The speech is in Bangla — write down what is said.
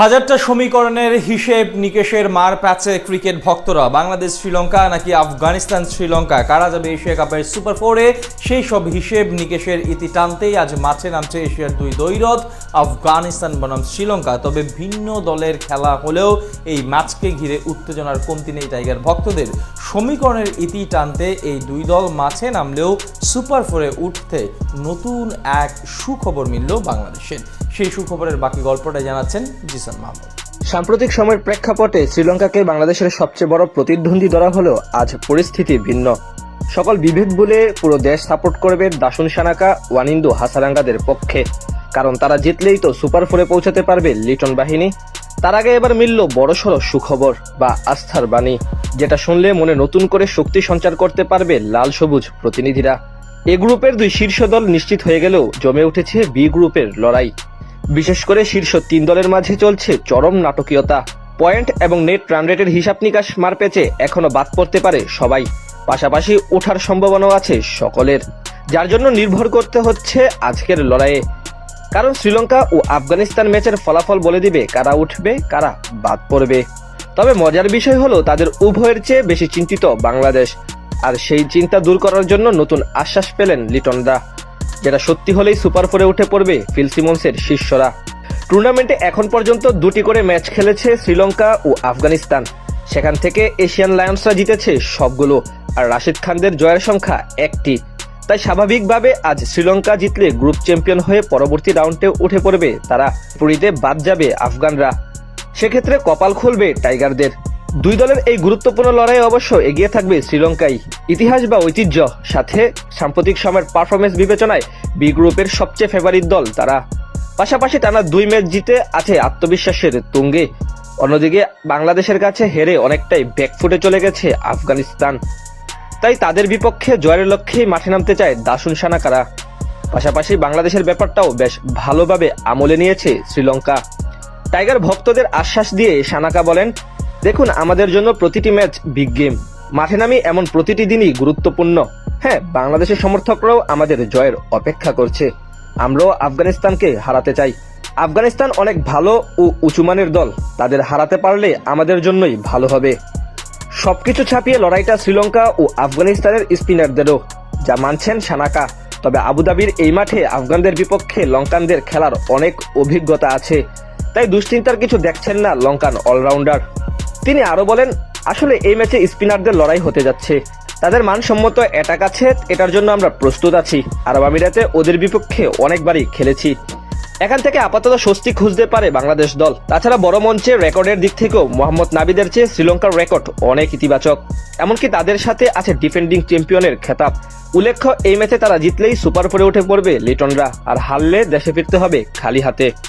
হাজারটা সমীকরণের হিসেব নিকেশের মার প্যাচে ক্রিকেট ভক্তরা। বাংলাদেশ, শ্রীলঙ্কা নাকি আফগানিস্তান, শ্রীলঙ্কা? কারা যাবে এশিয়া কাপের সুপার ফোরে? সেই সব হিসেব নিকেশের ইতি টানতেই আজ মাঠে নামছে এশিয়ার দুই দৈরথ, আফগানিস্তান বনাম শ্রীলঙ্কা। তবে ভিন্ন দলের খেলা হলেও এই ম্যাচকে ঘিরে উত্তেজনার কমতি নেই টাইগার ভক্তদের। সমীকরণের ইতি টানতে এই দুই দল মাঠে নামলেও সুপার ফোরে উঠতে নতুন এক সুখবর মিলল বাংলাদেশের। সেই সুখবরের বাকি গল্পটা জানাচ্ছেন জিসান মাহমুদ। সাম্প্রতিক সময়ের প্রেক্ষাপটে শ্রীলঙ্কাকে বাংলাদেশের সবচেয়ে বড় প্রতিদ্বন্দ্বী ধরা হলেও আজ পরিস্থিতি ভিন্ন। সকল বিভেদ বলে পুরো দেশ সাপোর্ট করবে দাসুন সানাকা, ওয়ানিন্দু হাসারাঙ্গাদের পক্ষে। কারণ তারা জিতলেই তো সুপার ফোরে পৌঁছাতে পারবে লিটন বাহিনী। তার আগে এবার মিলল বড়সড় সুখবর বা আস্থার বাণী, যেটা শুনলে মনে নতুন করে শক্তি সঞ্চার করতে পারবে লাল সবুজ প্রতিনিধিরা। এ গ্রুপের দুই শীর্ষ দল নিশ্চিত হয়ে গেলেও জমে উঠেছে বি গ্রুপের লড়াই। বিশেষ করে শীর্ষ তিন দলের মাঝে চলছে চরম নাটকীয়তা। পয়েন্ট এবং নেট রান রেটের হিসাব নিকাশ মার পেচে এখনও বাদ পড়তে পারে সবাই। পাশাপাশি ওঠার সম্ভাবনাও আছে সকলের। যার জন্য নির্ভর করতে হচ্ছে আজকের লড়াইয়ে। কারণ শ্রীলঙ্কা ও আফগানিস্তান ম্যাচের ফলাফল বলে দিবে কারা উঠবে, কারা বাদ পড়বে। তবে মজার বিষয় হলো, তাদের উভয়ের চেয়ে বেশি চিন্তিত বাংলাদেশ। আর সেই চিন্তা দূর করার জন্য নতুন আশ্বাস পেলেন লিটনরা। যেটা সত্যি হলেই সুপার ফোরে উঠে পড়বে ফিল সিমন্সের শিষ্যরা। টুর্নামেন্টে এখন পর্যন্ত দুটি করে ম্যাচ খেলেছে শ্রীলঙ্কা ও আফগানিস্তান। সেখান থেকে এশিয়ান লায়ন্সরা জিতেছে সবগুলো, আর রাশিদ খানদের জয়ের সংখ্যা একটি। তাই স্বাভাবিকভাবে আজ শ্রীলঙ্কা জিতলে গ্রুপ চ্যাম্পিয়ন হয়ে পরবর্তী রাউন্ডে উঠে পড়বে তারা। পুরীতে বাদ যাবে আফগানরা। সেক্ষেত্রে কপাল খুলবে টাইগারদের। দুই দলের এই গুরুত্বপূর্ণ লড়াই অবশ্য এগিয়ে থাকবে শ্রীলঙ্কাই। ইতিহাস বা ঐতিহ্য, সাথে সাম্প্রতিক সময়ের পারফরমেন্স বিবেচনায় বি গ্রুপের সবচেয়ে ফেভারিট দল তারা। পাশাপাশি টানা দুই ম্যাচ জিতে আছে আত্মবিশ্বাসের তুঙ্গে। অন্যদিকে বাংলাদেশের কাছে হেরে অনেকটাই ব্যাকফুটে চলে গেছে আফগানিস্তান। তাই তাদের বিপক্ষে জয়ের লক্ষ্যেই মাঠে নামতে চায় দাসুন সানাকারা। পাশাপাশি বাংলাদেশের ব্যাপারটাও বেশ ভালোভাবে আমলে নিয়েছে শ্রীলঙ্কা। টাইগার ভক্তদের আশ্বাস দিয়ে সানাকা বলেন দেখুন, আমাদের জন্য প্রতিটি ম্যাচ বিগ গেম মাঠে নামি এমন প্রতিটি দিনই গুরুত্বপূর্ণ। হ্যাঁ বাংলাদেশের সমর্থকরাও আমাদের জয়ের অপেক্ষা করছে। আমরাও আফগানিস্তানকে হারাতে চাই। আফগানিস্তান অনেক ভালো ও উঁচুমানের দল। তাদের হারাতে পারলে আমাদের জন্যই ভালো হবে। সবকিছু ছাপিয়ে লড়াইটা শ্রীলঙ্কা ও আফগানিস্তানের স্পিনারদেরও, যা মানছেন সানাকা। তবে আবুধাবির এই মাঠে আফগানদের বিপক্ষে লঙ্কানদের খেলার অনেক অভিজ্ঞতা আছে। তাই দুশ্চিন্তার কিছু দেখছেন না লঙ্কান অলরাউন্ডার। তিনি আরও বলেন, আসলে এই ম্যাচে স্পিনারদের লড়াই হতে যাচ্ছে। তাদের মানসম্মত অ্যাটাক আছে, এটার জন্য আমরা প্রস্তুত আছি। আরব আমিরাতে ওদের বিপক্ষে অনেকবারই খেলেছি। এখান থেকে আপাতত স্বস্তি খুঁজতে পারে বাংলাদেশ দল। তাছাড়া বড় মঞ্চে রেকর্ডের দিক থেকেও মোহাম্মদ নাবিদের চেয়ে শ্রীলঙ্কার রেকর্ড অনেক ইতিবাচক। এমনকি তাদের সাথে আছে ডিফেন্ডিং চ্যাম্পিয়নের খেতাব। উল্লেখ্য, এই ম্যাচে তারা জিতলেই সুপার ফোরে উঠে পড়বে লিটনরা, আর হারলে দেশে ফিরতে হবে খালি হাতে।